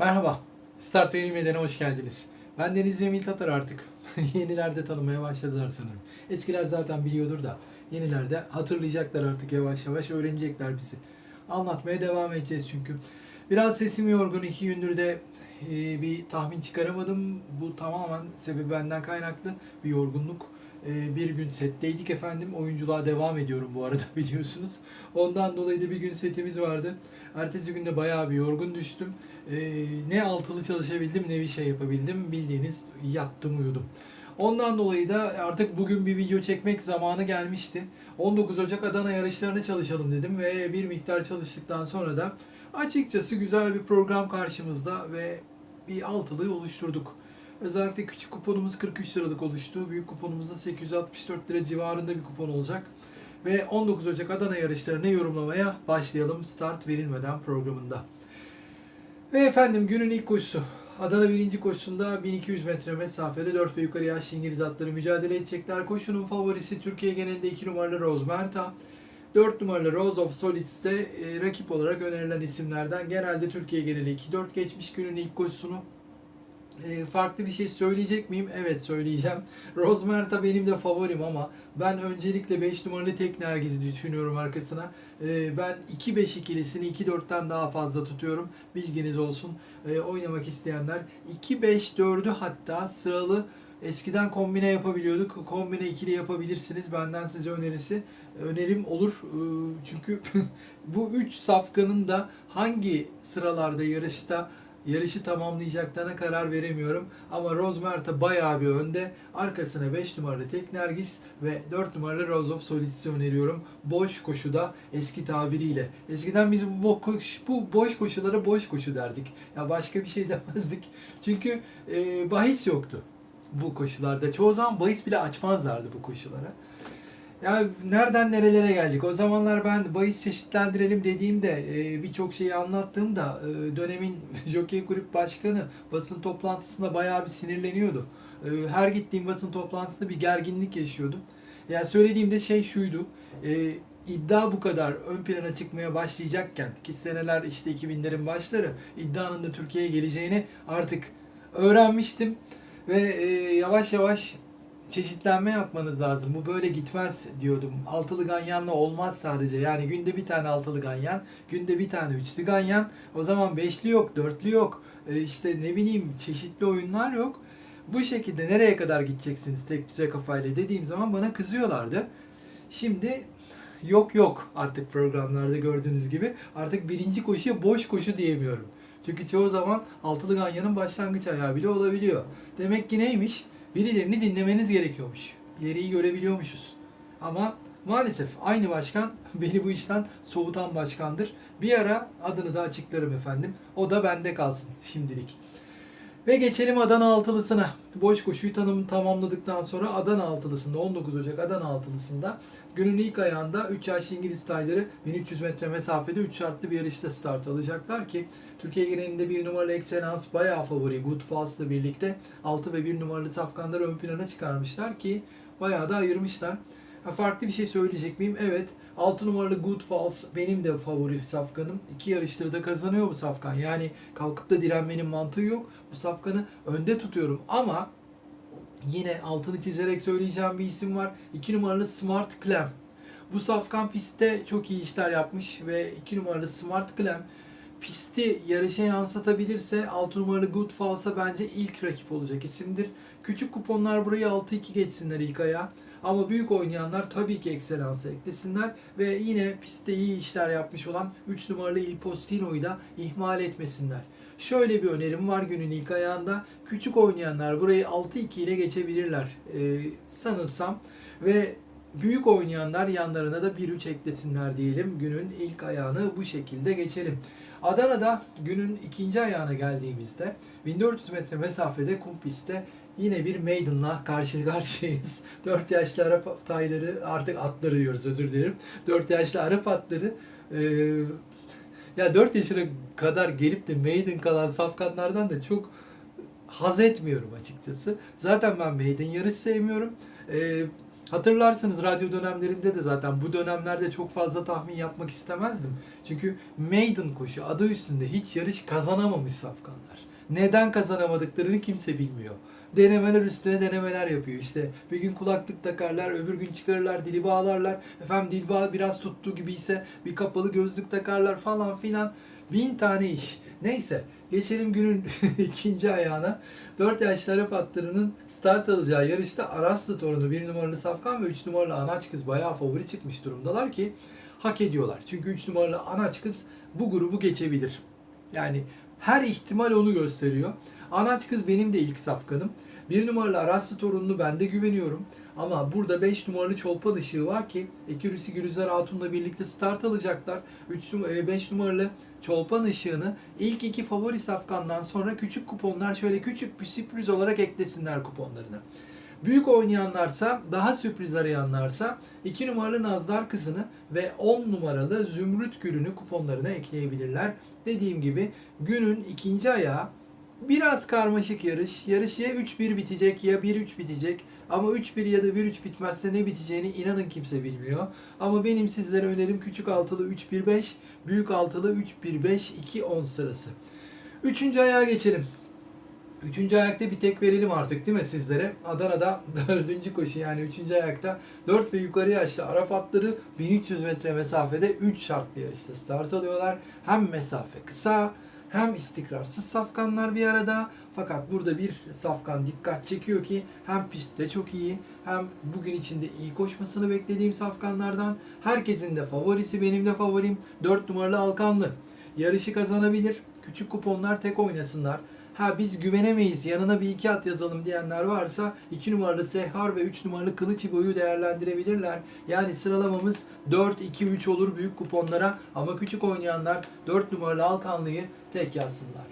Merhaba, Start Benim Meden'e hoş geldiniz. Ben Deniz Cemil Tatar artık. Yenilerde tanımaya başladılar sanırım. Eskiler zaten biliyordur da yenilerde hatırlayacaklar artık yavaş yavaş öğrenecekler bizi. Anlatmaya devam edeceğiz çünkü. Biraz sesim yorgun, iki gündür de e, bir tahmin çıkaramadım. Bu tamamen sebebi benden kaynaklı bir yorgunluk. E, bir gün setteydik efendim. Oyunculuğa devam ediyorum bu arada biliyorsunuz. Ondan dolayı da bir gün setimiz vardı. Ertesi günde bayağı bir yorgun düştüm. Ee, ne altılı çalışabildim ne bir şey yapabildim. Bildiğiniz yattım uyudum. Ondan dolayı da artık bugün bir video çekmek zamanı gelmişti. 19 Ocak Adana yarışlarını çalışalım dedim ve bir miktar çalıştıktan sonra da açıkçası güzel bir program karşımızda ve bir altılı oluşturduk. Özellikle küçük kuponumuz 43 liralık oluştu. Büyük kuponumuz da 864 lira civarında bir kupon olacak. Ve 19 Ocak Adana yarışlarını yorumlamaya başlayalım start verilmeden programında. Ve efendim günün ilk koşusu. Adana birinci koşusunda 1200 metre mesafede 4 ve yukarı yaşlı İngiliz atları mücadele edecekler. Koşunun favorisi Türkiye genelinde 2 numaralı Rose Merta. 4 numaralı Rose of Solids de e, rakip olarak önerilen isimlerden. Genelde Türkiye geneli 2-4 geçmiş günün ilk koşusunu. E, farklı bir şey söyleyecek miyim? Evet söyleyeceğim. Rose Merta benim de favorim ama ben öncelikle 5 numaralı tek Nergiz'i düşünüyorum arkasına. E, ben 2-5 ikilisini 2-4'ten daha fazla tutuyorum. Bilginiz olsun. E, oynamak isteyenler 2-5-4'ü hatta sıralı Eskiden kombine yapabiliyorduk. Kombine ikili yapabilirsiniz. Benden size önerisi önerim olur. Çünkü bu 3 safkanın da hangi sıralarda yarışta yarışı tamamlayacaklarına karar veremiyorum. Ama Rose Merta bayağı bir önde. Arkasına 5 numaralı Tek Nergis ve 4 numaralı Rose of Solids'i öneriyorum. Boş koşuda eski tabiriyle. Eskiden biz bu, koş, bu boş koşulara boş koşu derdik. Ya başka bir şey demezdik. Çünkü e, bahis yoktu bu koşularda. Çoğu zaman bahis bile açmazlardı bu koşulara. Ya nereden nerelere geldik? O zamanlar ben bahis çeşitlendirelim dediğimde e, birçok şeyi anlattığımda e, dönemin Jockey Kulüp Başkanı basın toplantısında bayağı bir sinirleniyordu. E, her gittiğim basın toplantısında bir gerginlik yaşıyordum. Yani söylediğimde şey şuydu. E, iddia bu kadar ön plana çıkmaya başlayacakken ki seneler işte 2000'lerin başları iddianın da Türkiye'ye geleceğini artık öğrenmiştim ve yavaş yavaş çeşitlenme yapmanız lazım. Bu böyle gitmez diyordum. Altılı ganyanla olmaz sadece. Yani günde bir tane altılı ganyan, günde bir tane üçlü ganyan. O zaman beşli yok, dörtlü yok. E, işte ne bileyim çeşitli oyunlar yok. Bu şekilde nereye kadar gideceksiniz tek düze kafayla dediğim zaman bana kızıyorlardı. Şimdi yok yok artık programlarda gördüğünüz gibi. Artık birinci koşuya boş koşu diyemiyorum. Çünkü çoğu zaman altılı ganyanın başlangıç ayağı bile olabiliyor. Demek ki neymiş? Birilerini dinlemeniz gerekiyormuş. İleriyi görebiliyormuşuz. Ama maalesef aynı başkan beni bu işten soğutan başkandır. Bir ara adını da açıklarım efendim. O da bende kalsın şimdilik. Ve geçelim Adana altılısına. Boş koşuyu tanımı tamamladıktan sonra Adana altılısında 19 Ocak Adana altılısında günün ilk ayağında 3 yaşlı İngiliz tayları 1300 metre mesafede 3 şartlı bir yarışta start alacaklar ki Türkiye genelinde bir numaralı Excellence bayağı favori Good Falls'la birlikte 6 ve 1 numaralı safkanları ön plana çıkarmışlar ki bayağı da ayırmışlar. Ha, farklı bir şey söyleyecek miyim? Evet. 6 numaralı Good Falls benim de favori safkanım. İki yarıştır da kazanıyor bu safkan. Yani kalkıp da direnmenin mantığı yok. Bu safkanı önde tutuyorum ama yine altını çizerek söyleyeceğim bir isim var. 2 numaralı Smart Clem. Bu safkan pistte çok iyi işler yapmış ve 2 numaralı Smart Clem pisti yarışa yansıtabilirse 6 numaralı Good Falls'a bence ilk rakip olacak isimdir. Küçük kuponlar burayı 6-2 geçsinler ilk ayağa. Ama büyük oynayanlar tabii ki Excellence'a eklesinler ve yine pistte iyi işler yapmış olan 3 numaralı Il Postino'yu da ihmal etmesinler. Şöyle bir önerim var günün ilk ayağında. Küçük oynayanlar burayı 6-2 ile geçebilirler ee, sanırsam ve büyük oynayanlar yanlarına da 1-3 eklesinler diyelim. Günün ilk ayağını bu şekilde geçelim. Adana'da günün ikinci ayağına geldiğimizde 1400 metre mesafede kum pistte yine bir maiden'la karşı karşıyayız. 4 yaşlı Arap atayları artık atları diyoruz özür dilerim. 4 yaşlı Arap atları e, ya 4 yaşına kadar gelip de maiden kalan safkanlardan da çok haz etmiyorum açıkçası. Zaten ben maiden yarış sevmiyorum. E, Hatırlarsınız radyo dönemlerinde de zaten bu dönemlerde çok fazla tahmin yapmak istemezdim. Çünkü maiden koşu adı üstünde hiç yarış kazanamamış safkanlar. Neden kazanamadıklarını kimse bilmiyor. Denemeler üstüne denemeler yapıyor. İşte bir gün kulaklık takarlar, öbür gün çıkarırlar, dili bağlarlar. Efendim dil bağı biraz tuttuğu gibi ise bir kapalı gözlük takarlar falan filan. Bin tane iş. Neyse geçelim günün ikinci ayağına. 4 yaşlı Arap start alacağı yarışta Araslı torunu 1 numaralı Safkan ve 3 numaralı Anaç Kız bayağı favori çıkmış durumdalar ki hak ediyorlar. Çünkü 3 numaralı Anaç Kız bu grubu geçebilir. Yani her ihtimal onu gösteriyor. Anaç Kız benim de ilk safkanım. 1 numaralı Araslı torununu ben de güveniyorum. Ama burada 5 numaralı Çolpan Işığı var ki Ekürüsü Gülüzer Hatun'la birlikte start alacaklar. 3 5 numaralı Çolpan Işığı'nı ilk iki favori safkandan sonra küçük kuponlar şöyle küçük bir sürpriz olarak eklesinler kuponlarına. Büyük oynayanlarsa, daha sürpriz arayanlarsa 2 numaralı Nazlar Kızı'nı ve 10 numaralı Zümrüt Gülü'nü kuponlarına ekleyebilirler. Dediğim gibi günün ikinci ayağı biraz karmaşık yarış. Yarış ya 3-1 bitecek ya 1-3 bitecek. Ama 3-1 ya da 1-3 bitmezse ne biteceğini inanın kimse bilmiyor. Ama benim sizlere önerim küçük altılı 3-1-5, büyük altılı 3-1-5-2-10 sırası. Üçüncü ayağa geçelim. Üçüncü ayakta bir tek verelim artık değil mi sizlere? Adana'da dördüncü koşu yani üçüncü ayakta 4 ve yukarı yaşlı Arap atları 1300 metre mesafede 3 şartlı yarışta start alıyorlar. Hem mesafe kısa hem istikrarsız safkanlar bir arada. Fakat burada bir safkan dikkat çekiyor ki hem pistte çok iyi hem bugün içinde iyi koşmasını beklediğim safkanlardan. Herkesin de favorisi benim de favorim 4 numaralı Alkanlı. Yarışı kazanabilir. Küçük kuponlar tek oynasınlar. Ha biz güvenemeyiz yanına bir iki at yazalım diyenler varsa 2 numaralı Sehar ve 3 numaralı Kılıç İbo'yu değerlendirebilirler. Yani sıralamamız 4-2-3 olur büyük kuponlara ama küçük oynayanlar 4 numaralı Alkanlı'yı tek yazsınlar.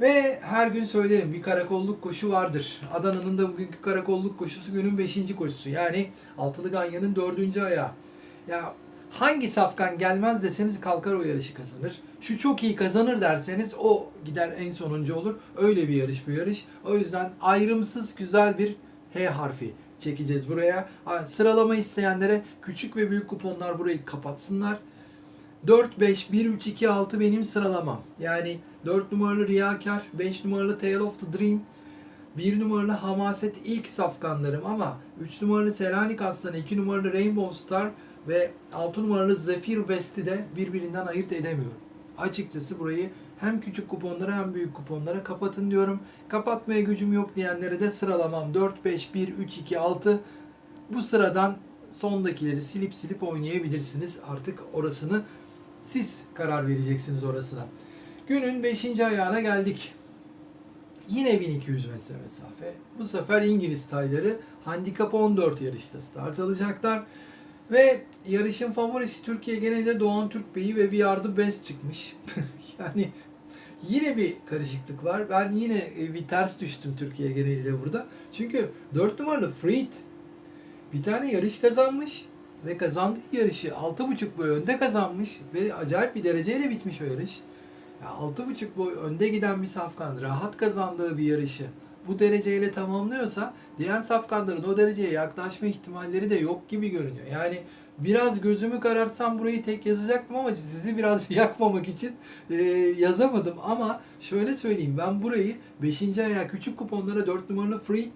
Ve her gün söylerim bir karakolluk koşu vardır. Adana'nın da bugünkü karakolluk koşusu günün 5. koşusu. Yani Altılı Ganyan'ın 4. ayağı. Ya hangi safkan gelmez deseniz kalkar o yarışı kazanır. Şu çok iyi kazanır derseniz o gider en sonuncu olur. Öyle bir yarış bu yarış. O yüzden ayrımsız güzel bir H harfi çekeceğiz buraya. Sıralama isteyenlere küçük ve büyük kuponlar burayı kapatsınlar. 4, 5, 1, 3, 2, 6 benim sıralamam. Yani 4 numaralı Riyakar, 5 numaralı Tale of the Dream, 1 numaralı Hamaset ilk safkanlarım ama 3 numaralı Selanik Aslanı, 2 numaralı Rainbow Star ve 6 numaralı Zephyr West'i de birbirinden ayırt edemiyorum. Açıkçası burayı hem küçük kuponlara hem büyük kuponlara kapatın diyorum. Kapatmaya gücüm yok diyenlere de sıralamam 4, 5, 1, 3, 2, 6. Bu sıradan sondakileri silip silip oynayabilirsiniz. Artık orasını siz karar vereceksiniz orasına. Günün 5. ayağına geldik. Yine 1200 metre mesafe. Bu sefer İngiliz tayları handikap 14 yarışta start alacaklar. Ve yarışın favorisi Türkiye genelinde Doğan Türk Bey'i ve We Are The Best çıkmış. yani yine bir karışıklık var. Ben yine e, bir ters düştüm Türkiye genelinde burada. Çünkü 4 numaralı Freed bir tane yarış kazanmış ve kazandığı yarışı 6.5 boy önde kazanmış ve acayip bir dereceyle bitmiş o yarış. Ya 6.5 boy önde giden bir safkan rahat kazandığı bir yarışı bu dereceyle tamamlıyorsa diğer safkanların o dereceye yaklaşma ihtimalleri de yok gibi görünüyor. Yani biraz gözümü karartsam burayı tek yazacaktım ama sizi biraz yakmamak için e, yazamadım. Ama şöyle söyleyeyim ben burayı 5. ayağı küçük kuponlara 4 numaralı Freed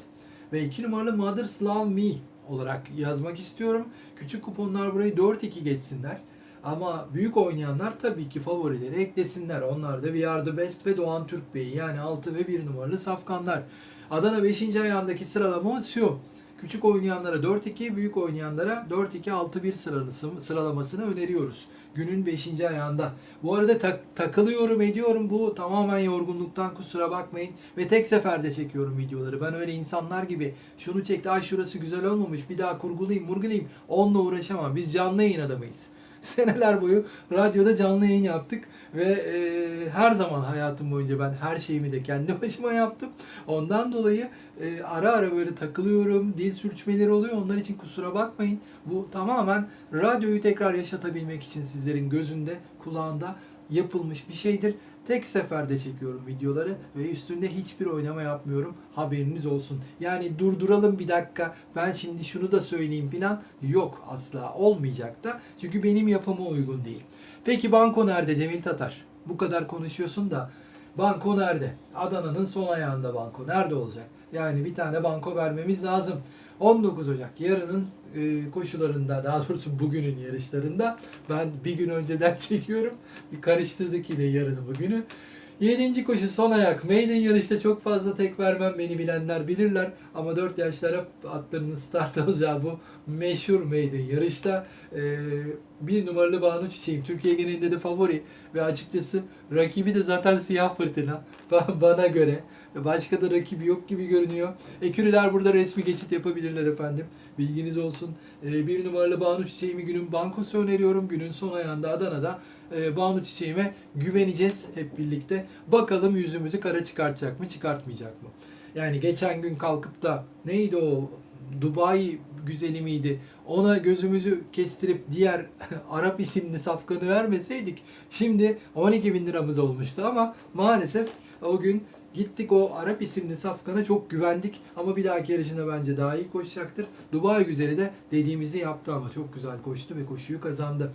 ve 2 numaralı Mother's Love Me olarak yazmak istiyorum. Küçük kuponlar burayı 4-2 geçsinler. Ama büyük oynayanlar tabii ki favorileri eklesinler. Onlar da The Best ve Doğan Türk Bey'i yani 6 ve 1 numaralı safkanlar. Adana 5. ayağındaki sıralamamız şu. Küçük oynayanlara 4-2, büyük oynayanlara 4-2-6-1 sıralaması, sıralamasını öneriyoruz. Günün 5. ayağında. Bu arada tak- takılıyorum ediyorum. Bu tamamen yorgunluktan kusura bakmayın. Ve tek seferde çekiyorum videoları. Ben öyle insanlar gibi şunu çekti, ay şurası güzel olmamış bir daha kurgulayayım, murgulayayım. Onunla uğraşamam. Biz canlı yayın adamıyız seneler boyu radyoda canlı yayın yaptık ve e, her zaman hayatım boyunca ben her şeyimi de kendi başıma yaptım. Ondan dolayı e, ara ara böyle takılıyorum, dil sürçmeleri oluyor. Onlar için kusura bakmayın. Bu tamamen radyoyu tekrar yaşatabilmek için sizlerin gözünde, kulağında yapılmış bir şeydir. Tek seferde çekiyorum videoları ve üstünde hiçbir oynama yapmıyorum. Haberiniz olsun. Yani durduralım bir dakika. Ben şimdi şunu da söyleyeyim filan. Yok asla olmayacak da. Çünkü benim yapıma uygun değil. Peki banko nerede Cemil Tatar? Bu kadar konuşuyorsun da banko nerede? Adana'nın son ayağında banko. Nerede olacak? Yani bir tane banko vermemiz lazım. 19 Ocak yarının e, koşularında daha doğrusu bugünün yarışlarında ben bir gün önceden çekiyorum. Bir karıştırdık yine yarını bugünü. 7. koşu son ayak. Maiden yarışta çok fazla tek vermem beni bilenler bilirler. Ama 4 yaşlara atlarının start alacağı bu meşhur Maiden yarışta e, bir numaralı Banu Çiçeğim. Türkiye genelinde de favori ve açıkçası rakibi de zaten siyah fırtına Ba- bana göre. Başka da rakibi yok gibi görünüyor. Ekürüler burada resmi geçit yapabilirler efendim. Bilginiz olsun. E, bir numaralı Banu Çiçeğim'i günün bankosu öneriyorum. Günün son ayağında Adana'da e, Banu Çiçeğim'e güveneceğiz hep birlikte. Bakalım yüzümüzü kara çıkartacak mı, çıkartmayacak mı? Yani geçen gün kalkıp da neydi o Dubai güzeli miydi? Ona gözümüzü kestirip diğer Arap isimli safkanı vermeseydik şimdi 12 bin liramız olmuştu ama maalesef o gün Gittik o Arap isimli safkana çok güvendik ama bir dahaki yarışında bence daha iyi koşacaktır. Dubai güzeli de dediğimizi yaptı ama çok güzel koştu ve koşuyu kazandı.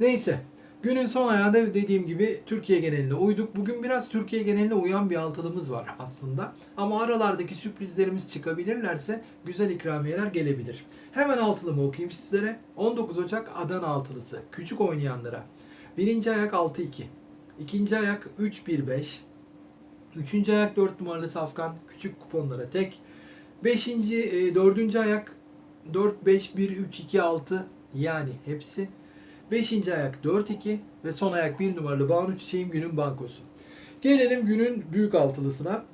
Neyse günün son ayağında dediğim gibi Türkiye geneline uyduk. Bugün biraz Türkiye geneline uyan bir altılımız var aslında. Ama aralardaki sürprizlerimiz çıkabilirlerse güzel ikramiyeler gelebilir. Hemen altılımı okuyayım sizlere. 19 Ocak Adana altılısı. Küçük oynayanlara. Birinci ayak 6-2. İkinci ayak 3-1-5. Üçüncü ayak 4 numaralı Safkan. Küçük kuponlara tek. Beşinci, e, dördüncü ayak 4, 5, 1, 3, 2, 6 yani hepsi. Beşinci ayak 4, 2 ve son ayak 1 numaralı Banu Çiçeğim günün bankosu. Gelelim günün büyük altılısına.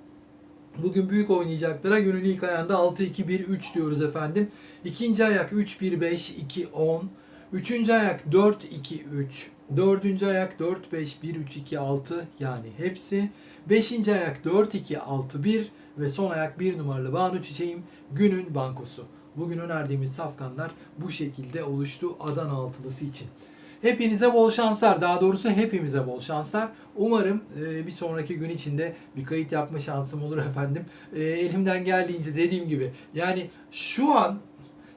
Bugün büyük oynayacaklara günün ilk ayağında 6-2-1-3 diyoruz efendim. İkinci ayak 3-1-5-2-10. Üçüncü ayak 4-2-3. Dördüncü ayak 4-5-1-3-2-6 yani hepsi. Beşinci ayak 4-2-6-1 ve son ayak 1 numaralı Banu Çiçeğim günün bankosu. Bugün önerdiğimiz safkanlar bu şekilde oluştu Adana altılısı için. Hepinize bol şanslar. Daha doğrusu hepimize bol şanslar. Umarım e, bir sonraki gün içinde bir kayıt yapma şansım olur efendim. E, elimden geldiğince dediğim gibi. Yani şu an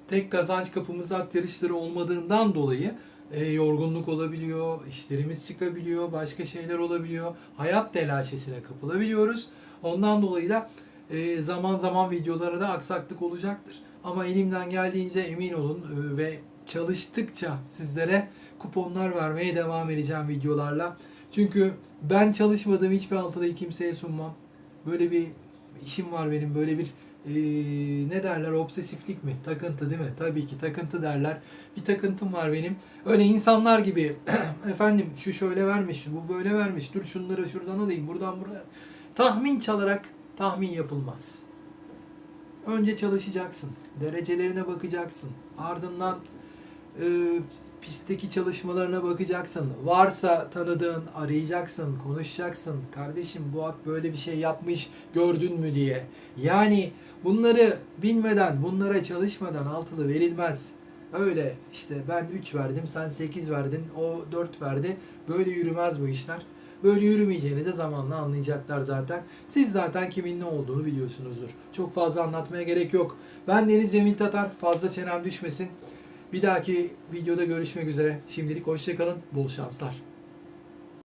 tek kazanç kapımız at olmadığından dolayı e, yorgunluk olabiliyor, işlerimiz çıkabiliyor, başka şeyler olabiliyor. Hayat telaşesine kapılabiliyoruz. Ondan dolayı da e, zaman zaman videolara da aksaklık olacaktır. Ama elimden geldiğince emin olun e, ve çalıştıkça sizlere kuponlar vermeye devam edeceğim videolarla. Çünkü ben çalışmadığım hiçbir altılıyı kimseye sunmam. Böyle bir işim var benim. Böyle bir e, ne derler obsesiflik mi? Takıntı değil mi? Tabii ki takıntı derler. Bir takıntım var benim. Öyle insanlar gibi efendim şu şöyle vermiş, bu böyle vermiş. Dur şunları şuradan alayım, buradan buraya. Tahmin çalarak tahmin yapılmaz. Önce çalışacaksın. Derecelerine bakacaksın. Ardından e, pistteki çalışmalarına bakacaksın. Varsa tanıdığın arayacaksın, konuşacaksın. Kardeşim bu at böyle bir şey yapmış gördün mü diye. Yani bunları bilmeden, bunlara çalışmadan altılı verilmez. Öyle işte ben 3 verdim, sen 8 verdin, o 4 verdi. Böyle yürümez bu işler. Böyle yürümeyeceğini de zamanla anlayacaklar zaten. Siz zaten kimin ne olduğunu biliyorsunuzdur. Çok fazla anlatmaya gerek yok. Ben Deniz Cemil Tatar. Fazla çenem düşmesin. Bir dahaki videoda görüşmek üzere. Şimdilik hoşçakalın. Bol şanslar.